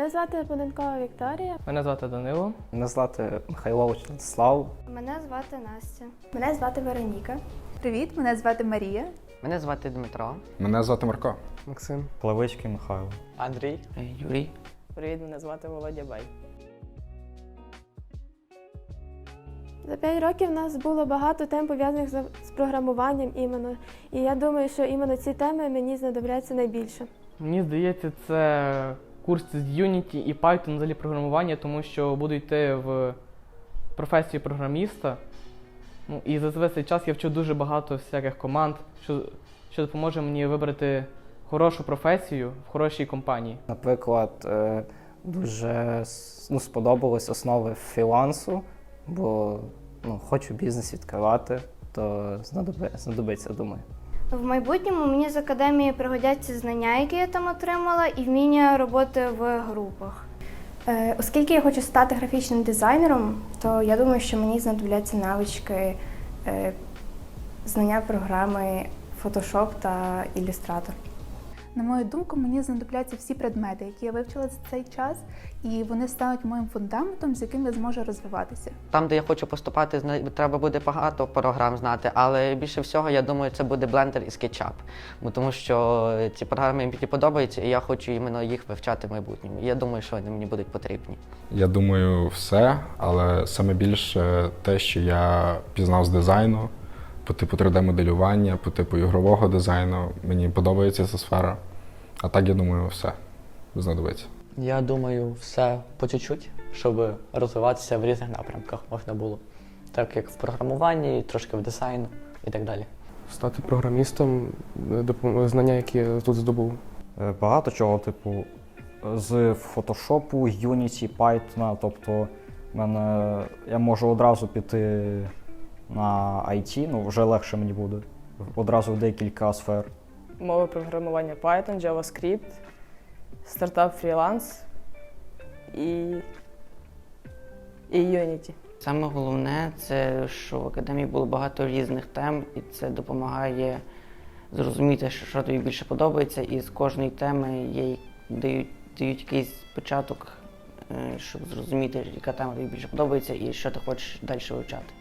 Мене звати Поненкова Вікторія. Мене звати Данило. Мене звати Михайлович Слав. Мене звати Настя. Мене звати Вероніка. Привіт, мене звати Марія. Мене звати Дмитро. Мене звати Марко. Максим. Плавички Михайло. Андрій. Юрій. Привіт, мене звати Володя Бай. За 5 років в нас було багато тем пов'язаних з з програмуванням іменно. І я думаю, що іменно ці теми мені знадобляться найбільше. Мені здається, це курс з Unity і Python взагалі програмування, тому що буду йти в професію програміста. Ну, і за цей час я вчу дуже багато всяких команд, що, що допоможе мені вибрати хорошу професію в хорошій компанії. Наприклад, е, дуже ну, сподобались основи фрілансу, бо ну, хочу бізнес відкривати, то знадоби- знадобиться, думаю. В майбутньому мені з академії пригодяться знання, які я там отримала, і вміння роботи в групах. Е, Оскільки я хочу стати графічним дизайнером, то я думаю, що мені знадобляться навички е, знання програми Photoshop та Illustrator. На мою думку, мені знадобляться всі предмети, які я вивчила за цей час, і вони стануть моїм фундаментом, з яким я зможу розвиватися. Там, де я хочу поступати, треба буде багато програм знати, але більше всього, я думаю, це буде Blender і SketchUp. Бо тому що ці програми мені подобаються, і я хочу іменно їх вивчати в майбутньому. І я думаю, що вони мені будуть потрібні. Я думаю, все, але саме більше те, що я пізнав з дизайну, по типу 3D-моделювання, по типу ігрового дизайну. Мені подобається ця сфера. А так, я думаю, все знадобиться. Я думаю, все по чуть-чуть, щоб розвиватися в різних напрямках можна було. Так як в програмуванні, трошки в дизайну і так далі. Стати програмістом, е, знання, які я тут здобув. Е, Багато чого, типу, з Photoshop, Unity, Python. Тобто, в мене я можу одразу піти на IT, ну вже легше мені буде. Одразу в декілька сфер. Мови програмування Python, JavaScript, стартап фріланс і, і Unity. Саме головне це, що в академії було багато різних тем, і це допомагає зрозуміти, що, що тобі більше подобається, і з кожної теми є, дають, дають якийсь початок, е, щоб зрозуміти, яка тема тобі більше подобається і що ти хочеш далі вивчати.